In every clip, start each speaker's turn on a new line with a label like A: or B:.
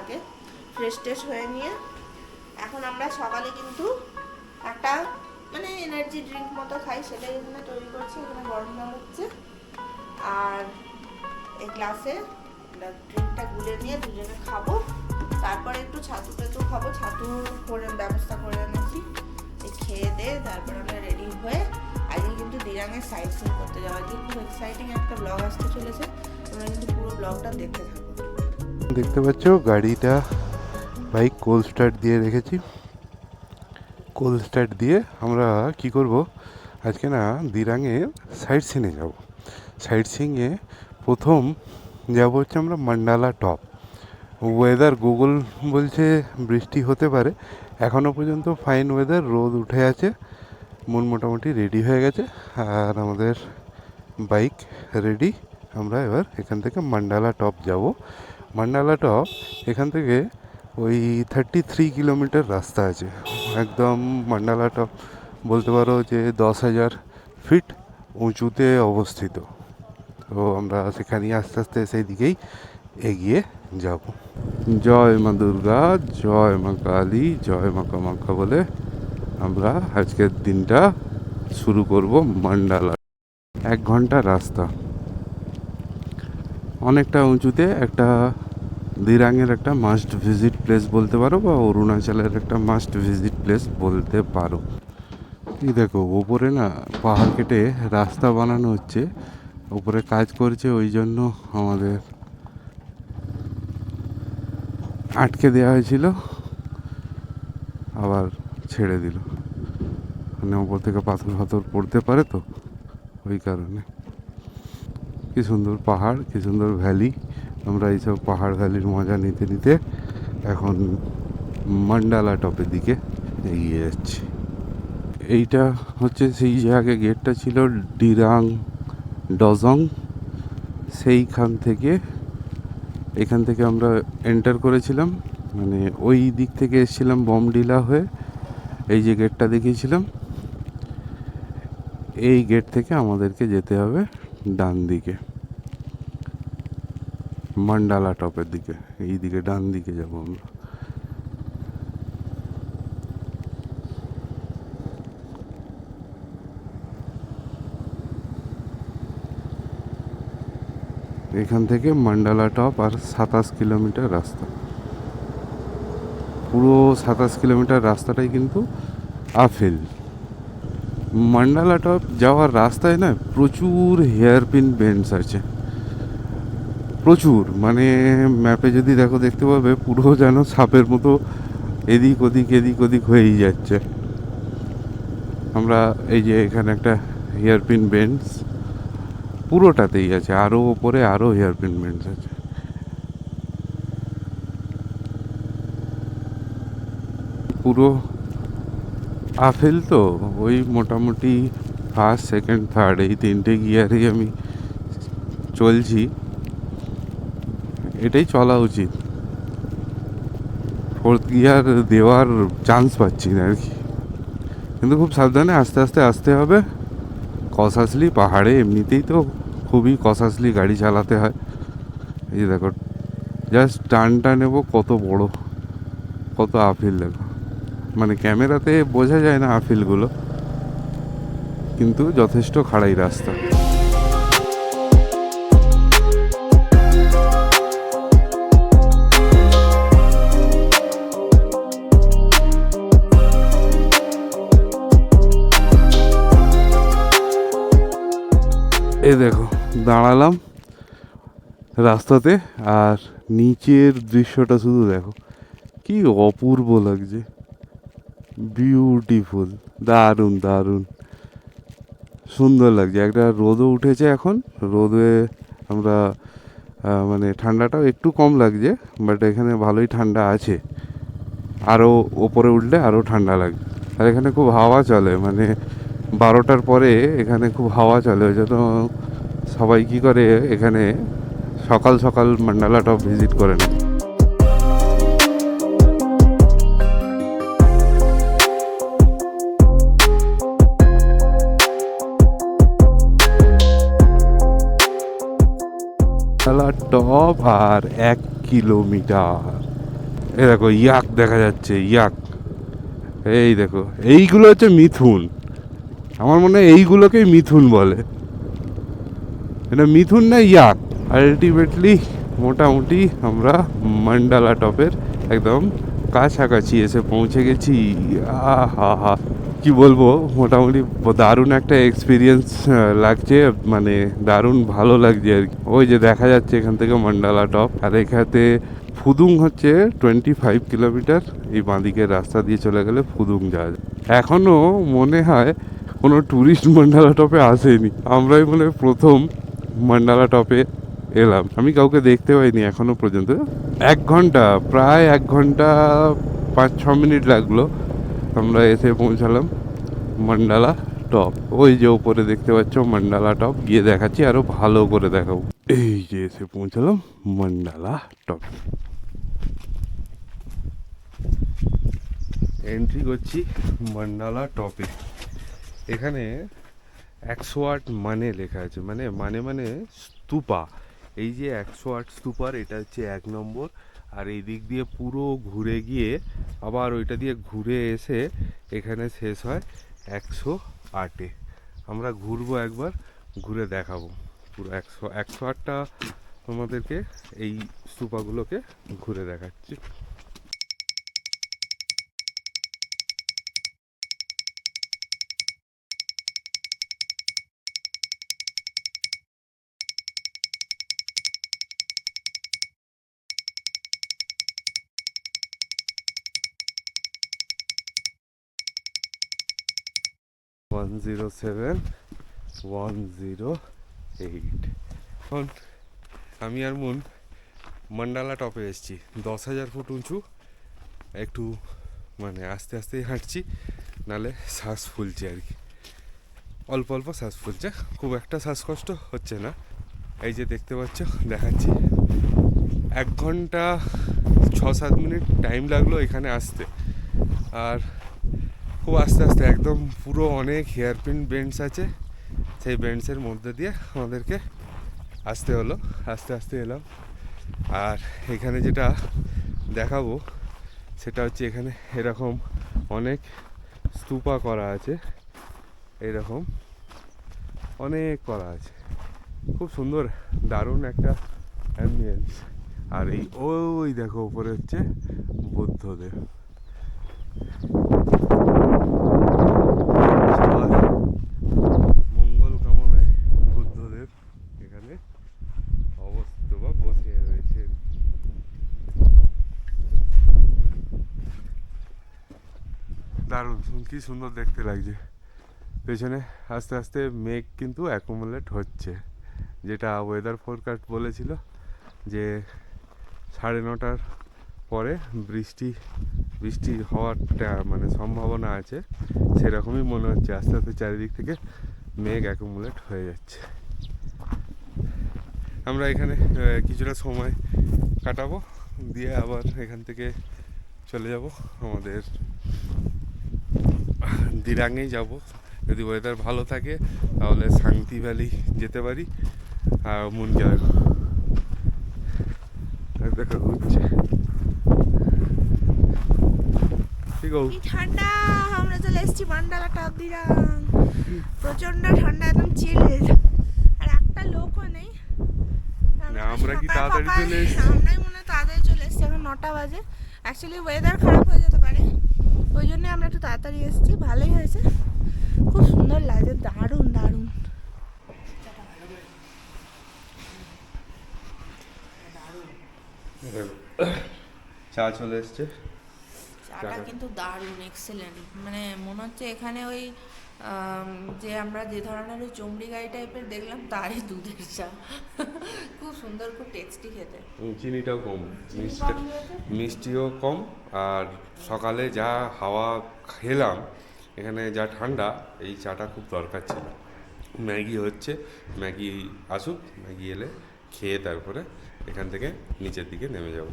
A: আগে ফ্রেশ ট্রেশ হয়ে নিয়ে। এখন আমরা সকালে কিন্তু একটা মানে এনার্জি ড্রিঙ্ক মতো খাই, সেটাই এখানে তৈরি করছি, এখানে গরম জল হচ্ছে। আর এই গ্লাসে ড্রিঙ্কটা গুলে নিয়ে দুজনে খাব। তারপরে একটু ছাতু টাতু খাব, ছাতু করে ব্যবস্থা করে এনেছি। খেয়ে দিয়ে তারপর আমরা রেডি হয়ে, আজকে কিন্তু দিরাঙের সাইড সিন করতে যাওয়া কিন্তু এক্সাইটিং একটা ব্লগ আসতে চলেছে। তোমরা কিন্তু পুরো ব্লগটা দেখতে থাকো।
B: দেখতে পাচ্ছ, গাড়িটা বাইক কোল স্টার্ট দিয়ে রেখেছি। কোল স্টার্ট দিয়ে আমরা কি করব, আজকে না দিরাঙে সাইড সিনে যাব। সাইড সিংয়ে প্রথম যাব হচ্ছে আমরা মান্ডালা টপ ওয়েদার গুগল বলছে বৃষ্টি হতে পারে। এখনও পর্যন্ত ফাইন ওয়েদার রোদ উঠে আছে। মন মোটামুটি রেডি হয়ে গেছে। আর আমাদের বাইক রেডি আমরা এবার এখান থেকে মান্ডালা টপ যাব। মান্ডালা টপ এখান থেকে ওই থার্টি থ্রি কিলোমিটার রাস্তা আছে। একদম মান্ডালা টপ বলতে পারো যে দশ হাজার ফিট উঁচুতে অবস্থিত। তো আমরা সেখানে আস্তে আস্তে সেই দিকেই এগিয়ে যাব। জয় মা দুর্গা, জয় মা কালী, জয় মা কামাখ্যা বলে আমরা আজকের দিনটা শুরু করব মান্ডালা এক ঘণ্টা রাস্তা। অনেকটা উঁচুতে একটা দিরাঙের একটা মাস্ট ভিজিট প্লেস বলতে পারো বা অরুণাচলের একটা মাস্ট ভিজিট প্লেস বলতে পারো। এই দেখো, ওপরে না পাহাড় কেটে রাস্তা বানানো হচ্ছে উপরে কাজ করছে, ওই জন্য আমাদের আটকে দেওয়া হয়েছিল, আবার ছেড়ে দিল। মানে ওপর থেকে পাথর ফাথর পড়তে পারে তো, ওই কারণে। কি সুন্দর পাহাড়, কি সুন্দর ভ্যালি আমরা এইসব পাহাড় ভ্যালির মজা নিতে নিতে এখন মান্ডালা টপের দিকে এগিয়ে যাচ্ছি। এইটা হচ্ছে সেই যে আগে গেটটা ছিল ডিরাং ডজং। সেইখান থেকে, এখান থেকে আমরা এন্টার করেছিলাম। মানে ওই দিক থেকে এসেছিলাম বমডিলা হয়ে। এই যে গেটটা দেখিয়েছিলাম। এই গেট থেকে আমাদেরকে যেতে হবে ডান দিকে মান্ডালা টপের দিকে, এই দিকে, ডান দিকে যাব আমরা। এখান থেকে মান্ডালা টপ আর সাতাশ কিলোমিটার রাস্তা। পুরো সাতাশ কিলোমিটার রাস্তাটাই কিন্তু আফেল মান্ডালা টপ যাওয়ার রাস্তায় না প্রচুর হেয়ারপিন বেন্ডস আছে। প্রচুর মানে ম্যাপে যদি দেখো দেখতে পাবে, পুরো যেন সাপের মতো এদিক ওদিক এদিক ওদিক হয়েই যাচ্ছে। আমরা এই যে এখানে একটা হেয়ারপিন বেন্ডস পুরোটাতেই আছে আরও ওপরে আরও হেয়ারপিন বেন্ডস আছে। পুরো আফেল তো, ওই মোটামুটি ফার্স্ট সেকেন্ড থার্ড এই তিনটে গিয়ারেই আমি চলছি। এটাই চলা উচিত। ফোর্থ গিয়ার দেওয়ার চান্স পাচ্ছি না আর কি। কিন্তু খুব সাবধানে আস্তে আস্তে আসতে হবে। কসাসলি পাহাড়ে এমনিতেই তো খুবই কসাসলি গাড়ি চালাতে হয়। এই দেখো জাস্ট টানটা নেব, কত বড়, কত আফিল দেখো। মানে ক্যামেরাতে বোঝা যায় না আফিলগুলো কিন্তু যথেষ্ট খাড়াই রাস্তা। এ দেখো, দাঁড়ালাম রাস্তাতে আর নিচের দৃশ্যটা শুধু দেখো। কি অপূর্ব লাগছে। বিউটিফুল দারুণ দারুণ। সুন্দর লাগছে। একটা রোদও উঠেছে এখন। রোদে আমরা মানে ঠান্ডাটাও একটু কম লাগছে বাট এখানে ভালোই ঠান্ডা আছে। আরও ওপরে উঠলে আরও ঠান্ডা লাগবে আর এখানে খুব হাওয়া চলে মানে বারোটার পরে এখানে খুব হাওয়া চলে, ওই জন্য সবাই কী করে এখানে সকাল সকাল মান্ডালা টপ ভিজিট করে না টপ আর এক কিলোমিটার। এ দেখো, ইয়াক দেখা যাচ্ছে, ইয়াক। এই দেখো, এইগুলো হচ্ছে মিথুন। আমার মনে হয় এইগুলোকেই মিথুন বলে। এটা মিথুন না ইয়াক আলটিমেটলি মোটামুটি আমরা মান্ডালা টপের একদম কাছাকাছি এসে পৌঁছে গেছি। আহা হা কি বলব? মোটামুটি দারুণ একটা এক্সপিরিয়েন্স লাগছে। মানে দারুণ ভালো লাগছে আর কি। ওই যে দেখা যাচ্ছে এখান থেকে মান্ডালা টপ। আর এখানে ফুদুং হচ্ছে টোয়েন্টি ফাইভ কিলোমিটার এই বাঁদিকের রাস্তা দিয়ে চলে গেলে ফুদুং যাওয়া যায়। এখনও মনে হয় কোনো ট্যুরিস্ট মান্ডালা টপে আসেনি। আমরাই মনে প্রথম মান্ডালা টপে এলাম। আমি কাউকে দেখতে পাইনি এখনও পর্যন্ত। এক ঘণ্টা, প্রায় এক ঘণ্টা, পাঁচ, ছ মিনিট লাগল। আমরা এসে পৌঁছালাম মান্ডালা টপ ওই যে উপরে দেখতে পাচ্ছ মান্ডালা টপ গিয়ে দেখাচ্ছি, আরও ভালো করে দেখাবো। এই যে এসে পৌঁছালাম মান্ডালা টপ এন্ট্রি করছি মান্ডালা টপে এখানে একশো আট মানে লেখা আছে। মানে মানে মানে স্তূপা। এই যে একশো আট স্তূপার, এটা হচ্ছে এক নম্বর। আর এই দিক দিয়ে পুরো ঘুরে গিয়ে আবার ওইটা দিয়ে ঘুরে এসে এখানে শেষ হয় একশো আটে। আমরা ঘুরবো একবার, ঘুরে দেখাবো। পুরো একশো একশো আটটা তোমাদেরকে এই স্তূপাগুলোকে ঘুরে দেখাচ্ছি। One zero seven one zero eight এখন আমি আর মন মন্ডালা টপে এসেছি। দশ হাজার ফুট উঁচু। একটু মানে আস্তে আস্তে হাঁটছি, নালে শ্বাস ফুলছে আর কি। অল্প অল্প শ্বাস ফুলছে, খুব একটা শ্বাসকষ্ট হচ্ছে না। এই যে দেখতে পাচ্ছ, দেখাচ্ছি। এক ঘণ্টা ছ সাত মিনিট টাইম লাগল এখানে আসতে। আর খুব আস্তে আস্তে একদম পুরো অনেক হেয়ারপিন বেন্ডস আছে। সেই বেন্ডসের মধ্যে দিয়ে আমাদেরকে আসতে হলো, আস্তে আস্তে এলাম। আর এখানে যেটা দেখাবো, সেটা হচ্ছে এখানে এরকম অনেক স্তূপা করা আছে। এরকম অনেক করা আছে। খুব সুন্দর, দারুণ একটা অ্যাম্বিয়েন্স আর এই ওই দেখো উপরে হচ্ছে বুদ্ধদেব সবার মঙ্গল কামনায় বুদ্ধদেব এখানে অবস্থিত বা বসে রয়েছেন দারুণ শুন- কি সুন্দর দেখতে লাগছে। পেছনে আস্তে আস্তে মেঘ কিন্তু অ্যাকুমুলেট হচ্ছে। যেটা ওয়েদার ফোরকাস্ট বলেছিল যে সাড়ে নটার পরে বৃষ্টি বৃষ্টি হওয়ার টা- মানে সম্ভাবনা আছে। সেরকমই মনে হচ্ছে। আস্তে আস্তে চারিদিক থেকে মেঘ অ্যাকুমুলেট হয়ে যাচ্ছে। আমরা এখানে কিছুটা সময় কাটাবো। দিয়ে আবার এখান থেকে চলে যাব আমাদের দিরাঙেই যাব। যদি ওয়েদার ভালো থাকে তাহলে শান্তি ভ্যালি যেতে পারি আর মুনকে দেখো ঘুরছে।
A: ঠান্ডা আমরা চলে এসেছি মান্ডালা টপ দিলাম প্রচণ্ড ঠান্ডা একদম চিল আর একটা লোকও নেই।
B: আমরা কি তাড়াতাড়ি চলে এসেছি?
A: আমরাই মনে হয় তাড়াতাড়ি চলে এসেছি এখন নটা বাজে। অ্যাকচুয়ালি ওয়েদার খারাপ হয়ে যেতে পারে। ওই জন্য আমরা একটু তাড়াতাড়ি এসেছি, ভালোই হয়েছে। খুব সুন্দর লাগছে, দারুণ দারুণ।
B: চা চলে এসছে।
A: চাটা। কিন্তু দারুণ এক্সেলেন্ট মানে মনে হচ্ছে এখানে ওই যে আমরা যে ধরনের ওই চমড়ি গাই টাইপের দেখলাম তারই দুধের চা। খুব সুন্দর খুব টেস্টি খেতে।
B: চিনিটাও কম? মিষ্টিও কম আর সকালে যা হাওয়া খেলাম এখানে যা ঠান্ডা এই চাটা খুব দরকার ছিল। ম্যাগি হচ্ছে ম্যাগি আসুক ম্যাগি এলে খেয়ে তারপরে এখান থেকে নিচের দিকে নেমে যাব।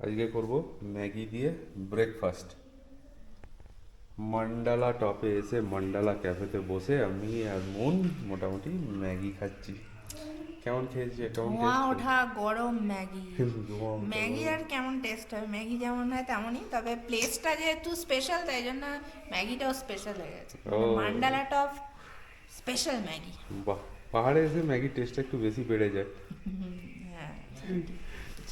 B: আজকে করব ম্যাগি দিয়ে ব্রেকফাস্ট মান্ডালা টপে এসে মান্ডালা ক্যাফেতে বসে আমি আর মন মোটামুটি ম্যাগি খাচ্ছি। কেমন খেয়েছে কেমন
A: ধোঁয়া ওঠা গরম ম্যাগি। ম্যাগি আর কেমন টেস্ট হয়? ম্যাগি যেমন হয় তেমনই তবে প্লেসটা যেহেতু স্পেশাল তাই জন্য ম্যাগিটাও স্পেশাল হয়ে গেছে। Mandala top special Maggi.
B: বাহ পাহাড়ে এসে ম্যাগির টেস্টটা একটু বেশি বেড়ে যায়।
A: হ্যাঁ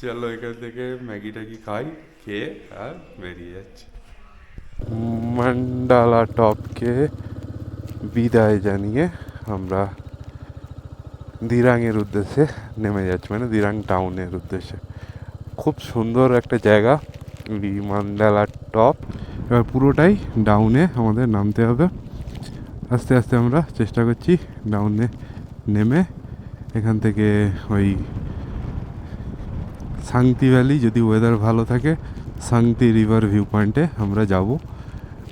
B: চলো এখান থেকে ম্যাগি ট্যাগি খাই, খেয়ে আর বেরিয়ে যাচ্ছি। মান্ডালা টপকে বিদায় জানিয়ে আমরা দিরাংয়ের উদ্দেশ্যে নেমে যাচ্ছি মানে দিরাং টাউনের উদ্দেশ্যে। খুব সুন্দর একটা জায়গা, এই মান্ডালা টপ। এবার পুরোটাই ডাউনে আমাদের নামতে হবে। আস্তে আস্তে আমরা চেষ্টা করছি ডাউনে নেমে এখান থেকে ওই সাংতি ভ্যালি, যদি ওয়েদার ভালো থাকে, সাংতি রিভার ভিউ পয়েন্টে আমরা যাব।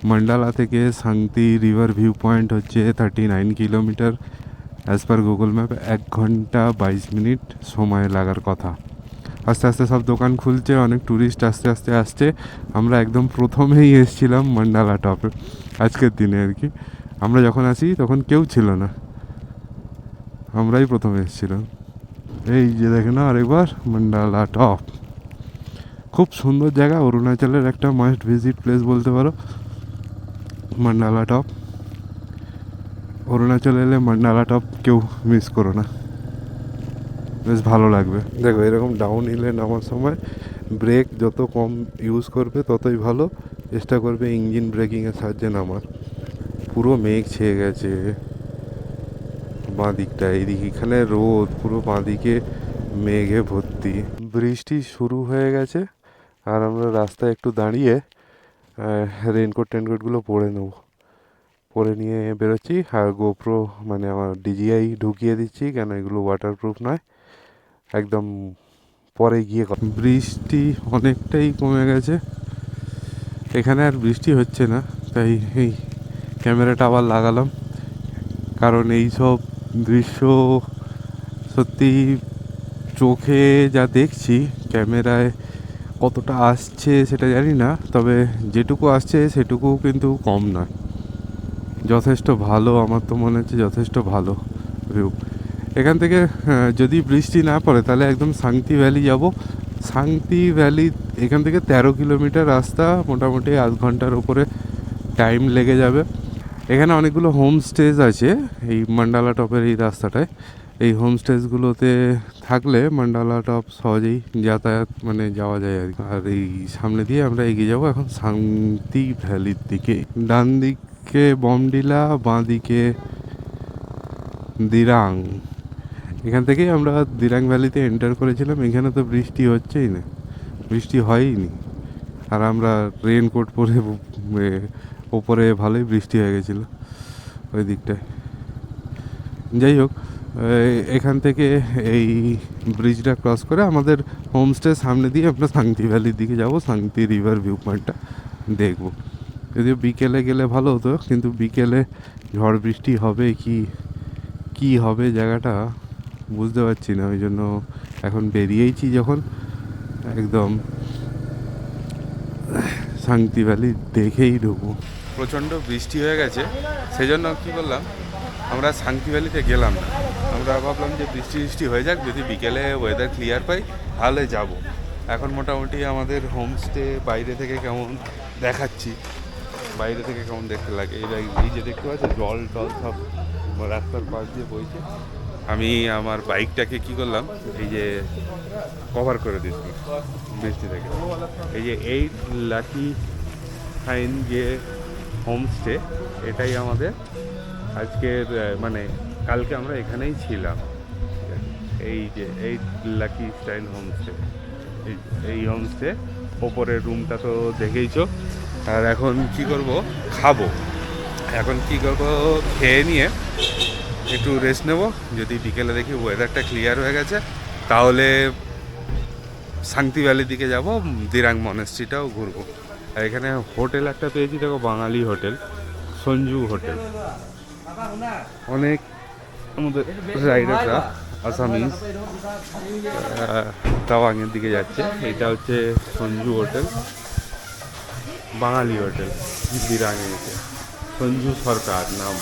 B: মন্ডালা থেকে সাংতি রিভার ভিউ পয়েন্ট হচ্ছে thirty nine kilometre as per Google map এক ঘণ্টা বাইশ মিনিট সময় লাগার কথা। আস্তে আস্তে সব দোকান খুলছে, অনেক ট্যুরিস্ট আস্তে আস্তে আসছে। আমরা একদম প্রথমেই এসেছিলাম মন্ডালা টপে আজকের দিনে আর কি। আমরা যখন আসি তখন কেউ ছিল না। আমরাই প্রথমে এসেছিলাম। এই যে দেখে না আরেকবার মন্ডালা টপ খুব সুন্দর জায়গা, অরুণাচলের একটা মাস্ট ভিজিট প্লেস বলতে পারো মন্ডালা টপ অরুণাচল এলে মন্ডালা টপ কেউ মিস করো না। বেশ ভালো লাগবে। দেখো, এরকম ডাউন হিলে নামার সময় ব্রেক যত কম ইউজ করবে, ততই ভালো। চেষ্টা করবে ইঞ্জিন ব্রেকিংয়ের সাহায্যে নামার। পুরো মেঘ ছেয়ে গেছে। বাঁ দিকটা এইদিকে এখানে রোদ, পুরো বাঁ দিকে মেঘে ভর্তি। বৃষ্টি শুরু হয়ে গেছে, আর আমরা রাস্তায় একটু দাঁড়িয়ে রেনকোট টেনকোটগুলো পরে নেব। পরে নিয়ে বেরোচ্ছি, আর গোপ্রো মানে আমার ডিজিআই ঢুকিয়ে দিচ্ছি, কেন এগুলো ওয়াটারপ্রুফ নয়। একদম পরে গিয়ে বৃষ্টি অনেকটাই কমে গেছে। এখানে আর বৃষ্টি হচ্ছে না, তাই এই ক্যামেরাটা আবার লাগালাম। কারণ এই সব দৃশ্য সত্যি চোখে যা দেখছি, ক্যামেরায় কতটা আসছে সেটা জানি না, তবে যেটুকু আসছে সেটুকু কিন্তু কম নয়। যথেষ্ট ভালো, আমার তো মনে হচ্ছে যথেষ্ট ভালো ভিউ এখান থেকে যদি বৃষ্টি না পড়ে তাহলে একদম সাংতি ভ্যালি যাব। সাংতি ভ্যালি এখান থেকে তেরো কিলোমিটার রাস্তা, মোটামুটি আধ ঘণ্টার উপরে টাইম লেগে যাবে। এখানে অনেকগুলো হোম স্টেজ আছে, এই মান্ডালা টপের এই রাস্তাটায়। এই হোম স্টেজগুলোতে থাকলে মান্ডালা টপ সহজেই যাতায়াত মানে যাওয়া যায় আর। আর এই সামনে দিয়ে আমরা এগিয়ে যাব এখন শান্তি ভ্যালির দিকে। ডান দিকে বমডিলা, বাঁ দিকে দিরাং। এখান থেকেই আমরা দিরাং ভ্যালিতে এন্টার করেছিলাম। এখানে তো বৃষ্টি হচ্ছেই না। বৃষ্টি হয়ইনি আর আমরা রেনকোট পরে ওপরে ভালোই বৃষ্টি হয়ে গেছিল, ওই দিকটায়। যাই হোক এখান থেকে এই ব্রিজটা ক্রস করে আমাদের হোমস্টে সামনে দিয়ে আমরা সাংতি ভ্যালির দিকে যাব, সাংতি রিভার ভিউ পয়েন্টটা দেখব। যদিও বিকেলে গেলে ভালো হতো, কিন্তু বিকেলে ঝড় বৃষ্টি হবে কি কি হবে জায়গাটা বুঝতে পারছি না, ওই জন্য এখন বেরিয়েইছি যখন একদম শান্তি ভ্যালি দেখেই ঢুকবো। প্রচণ্ড বৃষ্টি হয়ে গেছে সেই জন্য কী করলাম, আমরা শান্তি ভ্যালিতে গেলাম না। আমরা ভাবলাম যে বৃষ্টি বৃষ্টি হয়ে যাক, যদি বিকেলে ওয়েদার ক্লিয়ার পাই, তাহলে যাব। এখন মোটামুটি আমাদের হোমস্টে বাইরে থেকে কেমন দেখাচ্ছি। বাইরে থেকে কেমন দেখতে লাগে যে- এই যে দেখতে পাচ্ছ, জল টল সব রাস্তার পাশ দিয়ে বইছে। আমি আমার বাইকটাকে কি করলাম, এই যে কভার করে দিচ্ছি, বৃষ্টি থেকে। এই যে এইট লাকি ফাইন যে হোমস্টে এটাই আমাদের আজকের মানে কালকে আমরা এখানেই ছিলাম। এই যে, এই লাকি স্টাইল হোমস্টে এই হোমস্টে ওপরের রুমটা তো দেখেইছ। আর এখন কি করব? খাব। এখন কি করব? খেয়ে নিয়ে একটু রেস্ট নেব। যদি বিকেলে দেখি ওয়েদারটা ক্লিয়ার হয়ে গেছে, তাহলে শান্তি ভ্যালির দিকে যাব দিরাং মনেস্ট্রিটাও ঘুরবো। আর এখানে হোটেল একটা পেয়েছি, দেখো বাঙালি হোটেল, সঞ্জু হোটেল। অনেক আমাদের রাইডাররা আসামিজ তাওয়াংয়ের দিকে যাচ্ছে। এটা হচ্ছে সঞ্জু হোটেল, বাঙালি হোটেল দিরাঙে এসে সঞ্জু সরকার নাম।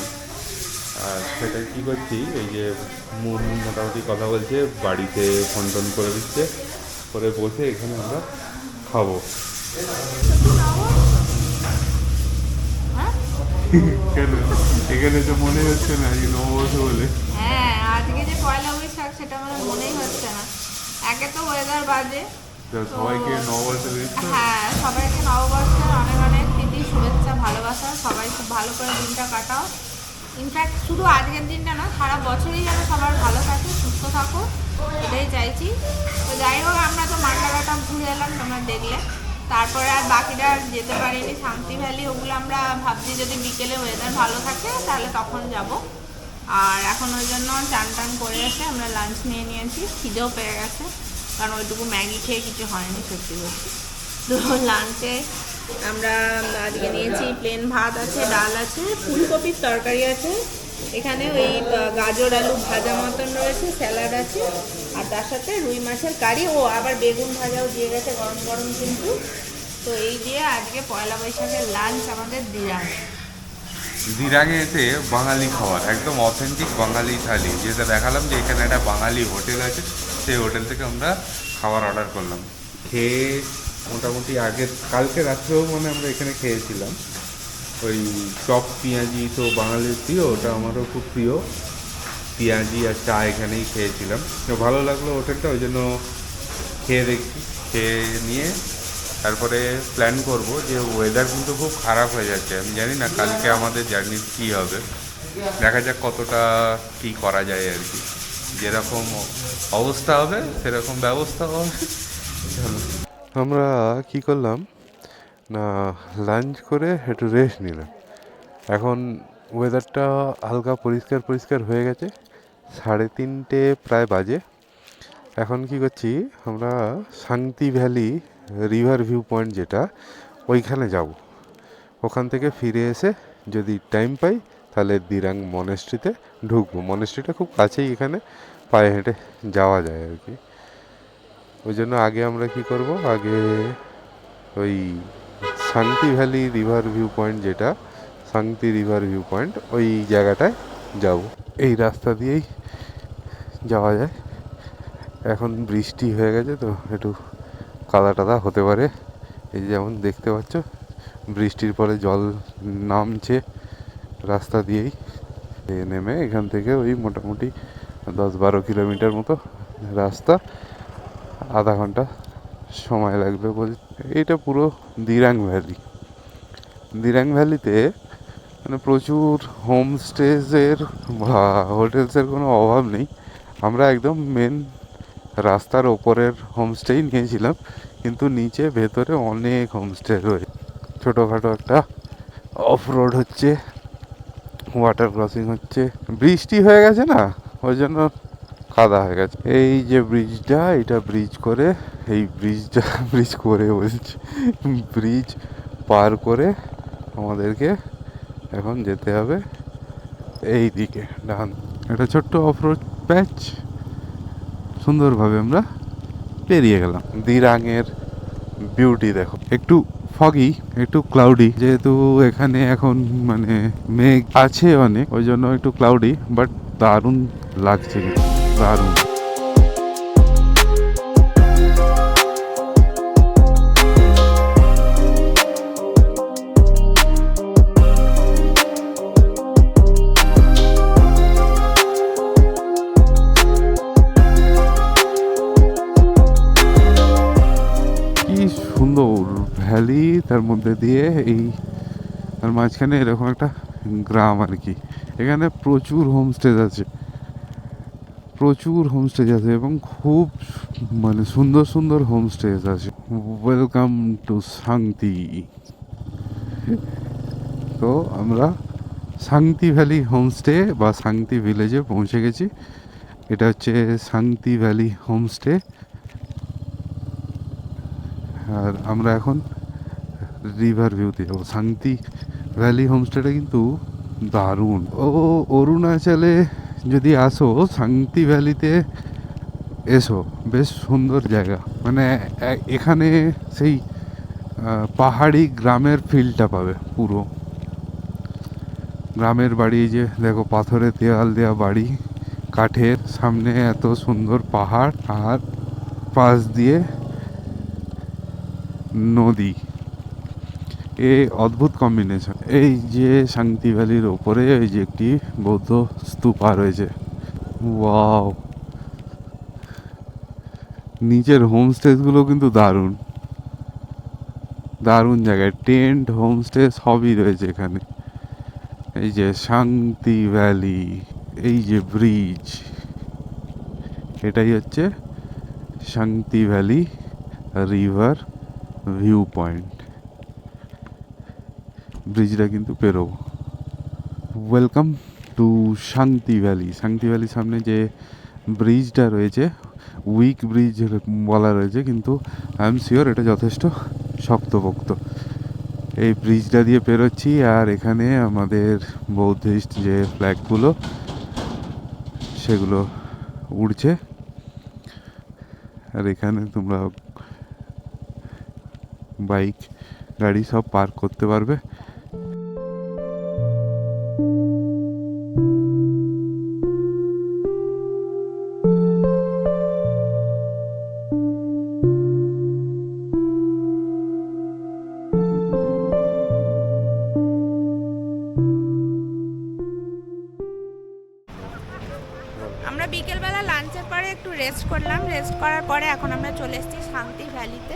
B: আর সেটা কী করছি, এই যে মুন মোটামুটি কথা বলছে, বাড়িতে ফোন টোন করে দিচ্ছে, করে বসে এখানে আমরা খাব। কেন এখানে তো মনে হচ্ছে না যে নববর্ষ বলে।
A: হ্যাঁ আজকে যে পয়লা বৈশাখ সেটা আমার মনেই হচ্ছে না। একে তো ওয়েদার বাজে।
B: তো সবাইকে নববর্ষ
A: হ্যাঁ সবাইকে নববর্ষের অনেক অনেক প্রীতি শুভেচ্ছা ভালোবাসা। সবাই খুব ভালো করে দিনটা কাটাও। ইনফ্যাক্ট শুধু আজকের দিনটা না সারা বছরই যেন সবার ভালো থাকে সুস্থ থাকো। এটাই চাইছি। তো যাই হোক আমরা তো মাঠা মান্ডালাটা ঘুরে এলাম তোমরা দেখলে। তারপরে আর বাকিটা যেতে পারিনি, শান্তি ভ্যালি ওগুলো আমরা ভাবছি যদি বিকেলে ওয়েদার ভালো থাকে তাহলে তখন যাব। আর এখন ওই জন্য চান টান করে এসে আমরা লাঞ্চ নিয়ে নিয়েছি, খিদেও পেয়ে গেছে, কারণ ওইটুকু ম্যাগি খেয়ে কিছু হয়নি সত্যি বলছি তো লাঞ্চে আমরা আজকে নিয়েছি প্লেন ভাত আছে, ডাল আছে, ফুলকপির তরকারি আছে, এখানে ওই গাজর আলু ভাজা মতন রয়েছে, স্যালাড আছে আর তার সাথে রুই মাছের কারি। ও আবার বেগুন ভাজাও দিয়ে গেছে গরম গরম কিন্তু। তো এই দিয়ে আজকে পয়লা বৈশাখের লাঞ্চ আমাদের দিলাম
B: দিরাঙে এসে বাঙালি খাবার একদম অথেন্টিক বাঙালি থালি। যেটা দেখালাম যে এখানে একটা বাঙালি হোটেল আছে, সেই হোটেল থেকে আমরা খাবার অর্ডার করলাম। খেয়ে মোটামুটি আগের, কালকে রাত্রেও মানে আমরা এখানে খেয়েছিলাম। ওই চপ, পেঁয়াজি তো বাঙালির প্রিয়, ওটা আমারও খুব প্রিয়। পেঁয়াজি আর চা এখানেই খেয়েছিলাম। তো ভালো লাগল হোটেলটা, ওই জন্য খেয়ে দেখছি। খেয়ে নিয়ে তারপরে প্ল্যান করব যে ওয়েদার কিন্তু খুব খারাপ হয়ে যাচ্ছে। আমি জানি না কালকে আমাদের জার্নি কী হবে। দেখা যাক কতটা কী করা যায় আর কি। যেরকম অবস্থা হবে, সেরকম ব্যবস্থা হবে। আমরা কি করলাম? না লাঞ্চ করে একটু রেস্ট নিলাম। এখন ওয়েদারটা হালকা পরিষ্কার পরিষ্কার হয়ে গেছে। সাড়ে তিনটে প্রায় বাজে। এখন কি করছি, আমরা শান্তি ভ্যালি রিভার ভিউ পয়েন্ট যেটা, ওইখানে যাব। ওখান থেকে ফিরে এসে যদি টাইম পাই, তাহলে দিরাং মনেস্ট্রিতে ঢুকবো। মনেস্ট্রিটা খুব কাছেই এখানে, পায়ে হেঁটে যাওয়া যায় আর কি। ওই জন্য আগে আমরা কি করব, আগে ওই শান্তি ভ্যালি রিভার ভিউ পয়েন্ট যেটা, শান্তি রিভার ভিউ পয়েন্ট ওই জায়গাটায় যাব। এই রাস্তা দিয়েই যাওয়া যায়। এখন বৃষ্টি হয়ে গেছে তো একটু কাদা টাদা হতে পারে। এই যেমন দেখতে পাচ্ছ, বৃষ্টির পরে জল নামছে রাস্তা দিয়েই। নেমে এখান থেকে ওই মোটামুটি দশ বারো কিলোমিটার মতো রাস্তা। আধা ঘণ্টা সময় লাগবে বল। এইটা পুরো দিরাং ভ্যালি। দিরাং ভ্যালিতে মানে প্রচুর হোমস্টেজের বা হোটেলসের কোনো অভাব নেই। আমরা একদম মেন রাস্তার ওপরের হোমস্টেই নিয়েছিলাম, কিন্তু নিচে ভেতরে অনেক হোমস্টে রয়েছে ছোটোখাটো একটা অফ রোড হচ্ছে ওয়াটার ক্রসিং হচ্ছে। বৃষ্টি হয়ে গেছে না? ওই জন্য কাদা হয়ে গেছে। এই যে ব্রিজটা এটা ব্রিজ করে, এই ব্রিজটা ব্রিজ করে বলছি ব্রিজ পার করে আমাদেরকে এখন যেতে হবে এই দিকে, ডান। একটা ছোট্ট অফরোড প্যাচ সুন্দরভাবে আমরা পেরিয়ে গেলাম। দিরাঙের বিউটি দেখো। একটু ফগি একটু ক্লাউডি যেহেতু এখানে এখন মানে মেঘ আছে অনেক, ওই জন্য একটু ক্লাউডি বাট দারুণ লাগছে দারুণ। তার মধ্যে দিয়ে এই, তার মাঝখানে এরকম একটা গ্রাম আর কি। এখানে প্রচুর হোমস্টেজ আছে। প্রচুর হোমস্টেজ আছে এবং খুব মানে সুন্দর সুন্দর হোমস্টেজ আছে। ওয়েলকাম টু শান্তি তো আমরা শান্তি ভ্যালি হোমস্টে বা শান্তি ভিলেজে পৌঁছে গেছি। এটা হচ্ছে শান্তি ভ্যালি হোমস্টে আর আমরা এখন রিভার ভিউতে যাব শান্তি ভ্যালি হোমস্টেটা কিন্তু দারুণ। ও অরুণাচলে যদি আসো শান্তি ভ্যালিতে এসো। বেশ সুন্দর জায়গা। মানে এখানে সেই পাহাড়ি গ্রামের ফিলটা পাবে পুরো। গ্রামের বাড়ি যে, দেখো, পাথরের দেওয়াল দেওয়া বাড়ি, কাঠের সামনে এত সুন্দর পাহাড়, আর পাশ দিয়ে নদী। এ অদ্ভুত কম্বিনেশন এই যে শান্তি ভ্যালির ওপরে এই যে একটি বৌদ্ধ স্তূপা রয়েছে। ওয়াও নিচের হোমস্টেগুলো কিন্তু দারুণ। দারুণ জায়গায়। টেন্ট হোমস্টে সবই রয়েছে এখানে। এই যে শান্তি ভ্যালি এই যে ব্রিজ এটাই হচ্ছে শান্তি ভ্যালি রিভার ভিউ পয়েন্ট ব্রিজটা কিন্তু পেরোবো welcome to Shanti valley Shanti ভ্যালির সামনে যে ব্রিজটা রয়েছে উইক ব্রিজ বলা রয়েছে, কিন্তু আই এম শিওর এটা যথেষ্ট শক্তপোক্ত। এই ব্রিজটা দিয়ে পেরোচ্ছি, আর এখানে আমাদের বৌদ্ধিস্ট যে ফ্ল্যাগগুলো সেগুলো উড়ছে। আর এখানে তোমরা বাইক গাড়ি সব পার্ক করতে পারবে।
A: রেস্ট করলাম। রেস্ট করার পরে এখন আমরা চলে এসেছি শান্তি ভ্যালিতে।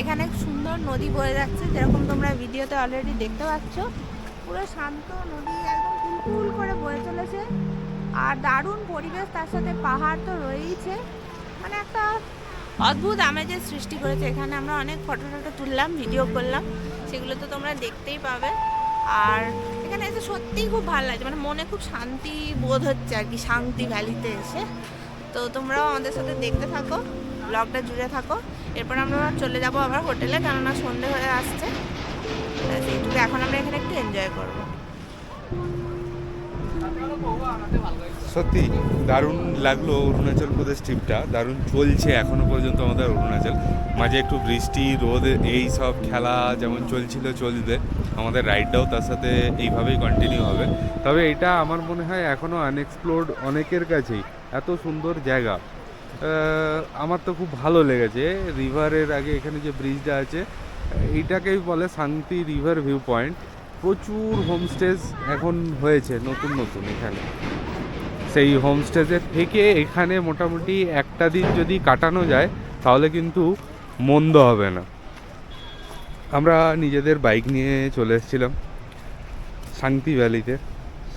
A: এখানে সুন্দর নদী বয়ে যাচ্ছে, যেরকম তোমরা ভিডিওতে অলরেডি দেখতে পাচ্ছ। পুরো শান্ত নদী, একদম কুলকুল করে বয়ে চলেছে। আর দারুণ পরিবেশ, তার সাথে পাহাড় তো রয়েইছে। মানে একটা অদ্ভুত আমেজের সৃষ্টি করেছে। এখানে আমরা অনেক ফটো টটো তুললাম ভিডিও করলাম। সেগুলো তো তোমরা দেখতেই পাবে। আর এখানে এসে সত্যিই খুব ভালো লাগছে। মানে মনে খুব শান্তি বোধ হচ্ছে আর কি, শান্তি ভ্যালিতে এসে। তো তোমরাও আমাদের সাথে দেখতে থাকো, ব্লগটা জুড়ে থাকো। এরপর আমরা চলে যাব আবার হোটেলে, কেননা সন্ধে হয়ে আসছে। ব্যাস, এইটুকু। এখন আমরা এখানে একটু এনজয় করব।
B: সত্যি, দারুণ লাগল অরুণাচল প্রদেশ ট্রিপটা দারুণ চলছে এখনও পর্যন্ত আমাদের অরুণাচল। মাঝে একটু বৃষ্টি, রোদ, এই সব খেলা যেমন চলছিল চলবে, আমাদের রাইডটাও তার সাথে এইভাবেই কন্টিনিউ হবে। তবে এটা আমার মনে হয় এখনও আনএক্সপ্লোর্ড অনেকের কাছেই। এত সুন্দর জায়গা। আমার তো খুব ভালো লেগেছে। রিভারের আগে এখানে যে ব্রিজটা আছে, এইটাকেই বলে শান্তি রিভার ভিউ পয়েন্ট প্রচুর হোমস্টেজ এখন হয়েছে, নতুন নতুন এখানে। সেই হোমস্টেজে থেকে এখানে মোটামুটি একটা দিন যদি কাটানো যায়, তাহলে কিন্তু মন্দ হবে না। আমরা নিজেদের বাইক নিয়ে চলে এসেছিলাম, শান্তি ভ্যালিতে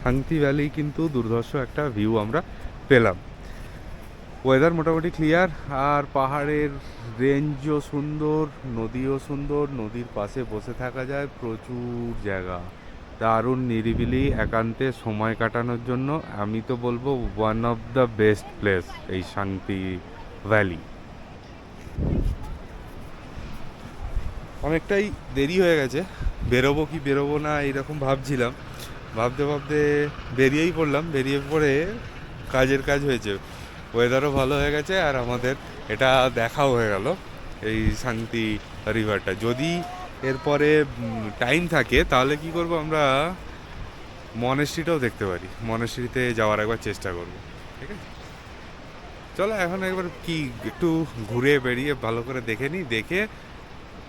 B: শান্তি ভ্যালি কিন্তু দুর্ধর্ষ একটা ভিউ আমরা পেলাম। ওয়েদার মোটামুটি ক্লিয়ার আর পাহাড়ের রেঞ্জও সুন্দর, নদীও সুন্দর, নদীর পাশে বসে থাকা যায় প্রচুর জায়গা। দারুণ নিরিবিলি, একান্তে সময় কাটানোর জন্য আমি তো বলব one of the best place এই শান্তি ভ্যালি অনেকটাই দেরি হয়ে গেছে, বেরোবো কি বেরোবো না এইরকম ভাবছিলাম। ভাবতে ভাবতে বেরিয়েই পড়লাম, বেরিয়ে পড়ে কাজের কাজ হয়েছে। ওয়েদারও ভালো হয়ে গেছে আর আমাদের এটা দেখাও হয়ে গেল এই শান্তি রিভারটা যদি এরপরে টাইম থাকে, তাহলে কি করব আমরা? মনেস্ট্রিটাও দেখতে পারি। মনেস্ট্রিতে যাওয়ার একবার চেষ্টা করব। ঠিক আছে? চলো এখন একবার কি একটু ঘুরে বেরিয়ে ভালো করে দেখে নিই, দেখে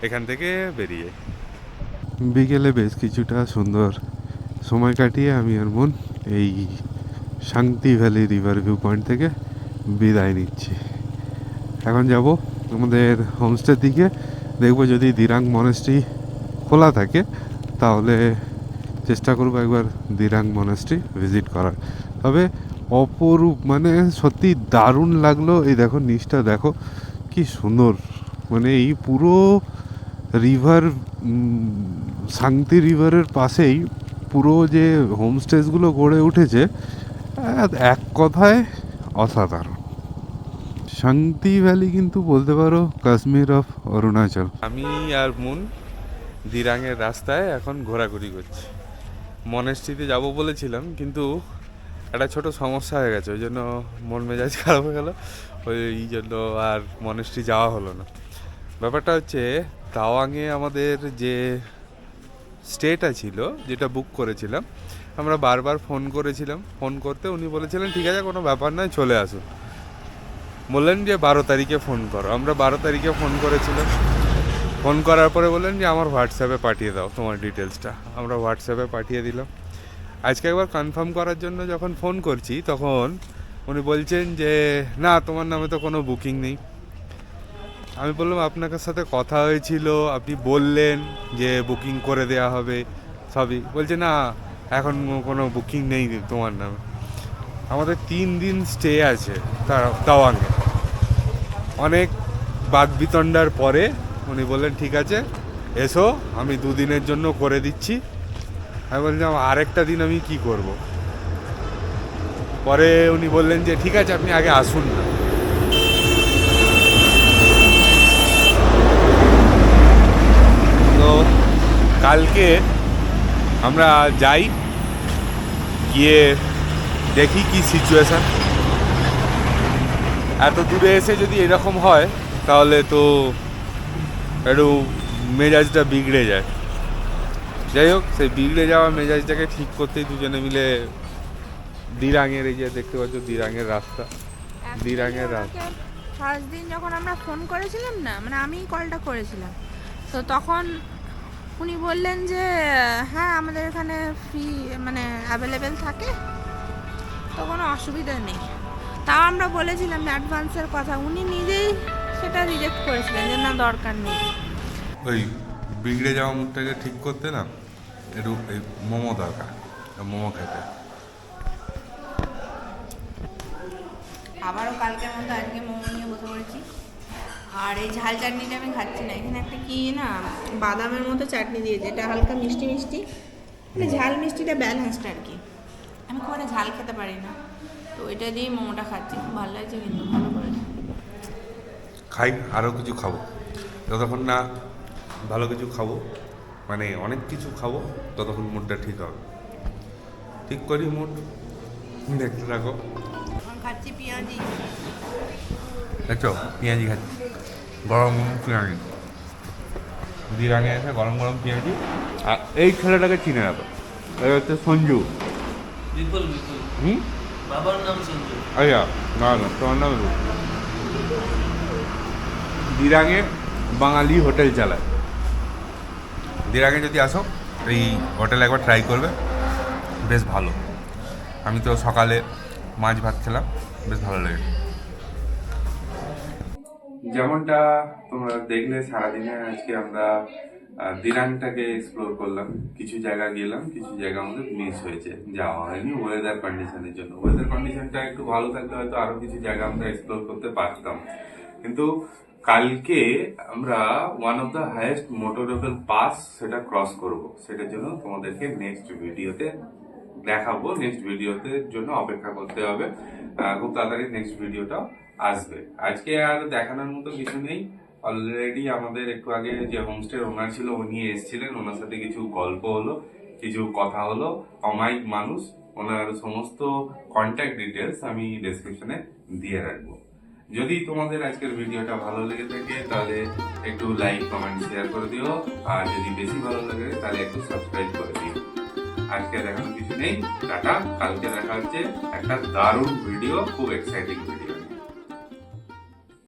B: এখান থেকে বেরিয়ে। বিকেলে বেশ কিছুটা সুন্দর সময় কাটিয়ে আমি আর মন এই Shanti valley river view point থেকে বিদায় নিচ্ছি। এখন যাব আমাদের হোমস্টের দিকে। দেখব যদি দিরাং মনেস্ট্রি খোলা থাকে, তাহলে চেষ্টা করব একবার দিরাং মনেস্ট্রি ভিজিট করার। তবে অপরূপ মানে সত্যি দারুণ লাগল এই দেখো, নিচটা দেখো, কি সুন্দর। মানে এই পুরো রিভার শান্তি রিভারের পাশেই পুরো যে হোমস্টেজগুলো গড়ে উঠেছে এক কথায় অসাধারণ। শান্তি ভ্যালি কিন্তু বলতে পারো কাশ্মীর অফ অরুণাচল। আমি আর মুন দিরাঙের রাস্তায় এখন ঘোরাঘুরি করছি। মনেস্ট্রিতে যাব বলেছিলাম, কিন্তু একটা ছোট সমস্যা হয়ে গেছে, ওই জন্য মন মেজাজ খারাপ হয়ে গেল। ওই জন্য আর মনেস্ট্রি যাওয়া হলো না। ব্যাপারটা হচ্ছে, তাওয়াংয়ে আমাদের যে স্টেটা ছিল, যেটা বুক করেছিলাম আমরা বারবার ফোন করেছিলাম। ফোন করতে উনি বলেছিলেন, ঠিক আছে, কোনো ব্যাপার নয়, চলে আসুন বললেন যে, বারো তারিখে ফোন করো। আমরা বারো তারিখে ফোন করেছিলাম। ফোন করার পরে বললেন যে, আমার হোয়াটসঅ্যাপে পাঠিয়ে দাও তোমার ডিটেলসটা আমরা হোয়াটসঅ্যাপে পাঠিয়ে দিলাম। আজকে একবার কনফার্ম করার জন্য যখন ফোন করছি, তখন উনি বলছেন যে, না, তোমার নামে তো কোনো বুকিং নেই। আমি বললাম আপনার সাথে কথা হয়েছিল, আপনি বললেন যে বুকিং করে দেওয়া হবে। সবই। বলছে, না এখন কোনো বুকিং নেই তোমার নামে। আমাদের তিন দিন স্টে আছে তা- তাওয়াঙ্গে অনেক বাগবিতণ্ডার পরে উনি বললেন, ঠিক আছে, এসো, আমি দুদিনের জন্য করে দিচ্ছি। আমি বললাম, আরেকটা দিন আমি কি করব? পরে উনি বললেন যে, ঠিক আছে, আপনি আগে আসুন না। তো কালকে আমরা যাই গিয়ে দেখি কি সিচুয়েশান এত দূরে এসে যদি এরকম হয় তাহলে তো একটু মেজাজটা বিগড়ে যায়। যাই হোক সেই বিগড়ে যাওয়া মেজাজটাকে ঠিক করতেই দুজনে মিলে দিরাঙের এই যে দেখতে পাচ্ছ দিরাঙের রাস্তা। দিরাঙের রাস্তা।
A: ফার্স্ট দিন যখন আমরা ফোন করেছিলাম না মানে আমি কলটা করেছিলাম তো তখন উনি বললেন যে হ্যাঁ আমাদের এখানে ফ্রি মানে অ্যাভেলেবেল থাকে তো কোনো অসুবিধা নেই। তাও আমরা বলেছিলাম অ্যাডভান্সের কথা উনি নিজেই সেটা রিজেক্ট করেছিলেন যে না দরকার নেই।
B: ওই বিগড়ে যাওয়া মুখটাকে ঠিক করতে না একটু এই মোমো দরকার মোমো খেতে।
A: আবারও কালকের মতো আজকে মোমো নিয়ে বসে পড়েছি। আর এই ঝাল চাটনিটা আমি খাচ্ছি না। এখানে একটা কি না বাদামের মতো চাটনি দিয়েছে এটা হালকা মিষ্টি মিষ্টি মানে ঝাল মিষ্টিটা ব্যালেন্সড আর কি। আমি খুব একটা ঝাল খেতে পারি না। তো এটা দিয়েই মোমোটা খাচ্ছি খুব ভালো লাগছে কিন্তু ভালো করেছে
B: খাই আরও কিছু খাব। যতক্ষণ না ভালো কিছু খাব মানে অনেক কিছু খাব ততক্ষণ মুডটা ঠিক হবে। ঠিক করি মুড দেখতে থাকো।
A: এখন খাচ্ছি পেঁয়াজি।
B: দেখছ? পেঁয়াজি খাচ্ছি। গরম গরম পেঁয়াজি দিরাঙে এসে গরম গরম পেঁয়াজি আর এই ছেলেটাকে চিনে রাখো। এই হচ্ছে সঞ্জু।
C: বিপুল বিপুল।
B: হুম?
C: বাবার নাম সঞ্জু।
B: না না তোমার নাম দিরাঙে বাঙালি হোটেল চালায়। দিরাঙে যদি আসো এই হোটেলে একবার ট্রাই করবে। বেশ ভালো। আমি তো সকালে মাছ ভাত খেলাম বেশ ভালো লাগে যেমনটা তোমরা দেখলে সারাদিনে আজকে আমরা দিরাংটাকে এক্সপ্লোর করলাম। কিছু জায়গা গেলাম, কিছু জায়গা আমাদের মিস হয়েছে, যাওয়া হয়নি ওয়েদার কন্ডিশনের জন্য। ওয়েদার কন্ডিশনটা একটু ভালো থাকলে হয়তো আরও কিছু জায়গা আমরা এক্সপ্লোর করতে পারতাম। কিন্তু কালকে আমরা one of the highest motorable pass সেটা ক্রস করব। সেটার জন্য তোমাদেরকে নেক্সট ভিডিওতে দেখাবো। নেক্সট ভিডিওতে জন্য অপেক্ষা করতে হবে। খুব তাড়াতাড়ি নেক্সট ভিডিওটা আসবে। আজকে আর দেখানোর মতো কিছু নেই। অলরেডি আমাদের একটু আগে যে হোমস্টের ওনার ছিল, উনি এসেছিলেন। ওনার সাথে কিছু গল্প হলো, কিছু কথা হলো। অমায়িক মানুষ, ওনার সমস্ত কন্ট্যাক্ট ডিটেলস আমি ডেসক্রিপশনে দিয়ে রাখব। যদি তোমাদের আজকের ভিডিওটা ভালো লেগে থাকে, তাহলে একটু লাইক কমেন্ট শেয়ার করে দিও। আর যদি বেশি ভালো লাগে, তাহলে একটু সাবস্ক্রাইব করে দিও। আজকে দেখানোর কিছু নেই। টাটা। কালকে দেখা হচ্ছে একটা দারুণ ভিডিও খুব এক্সাইটিং ভিডিও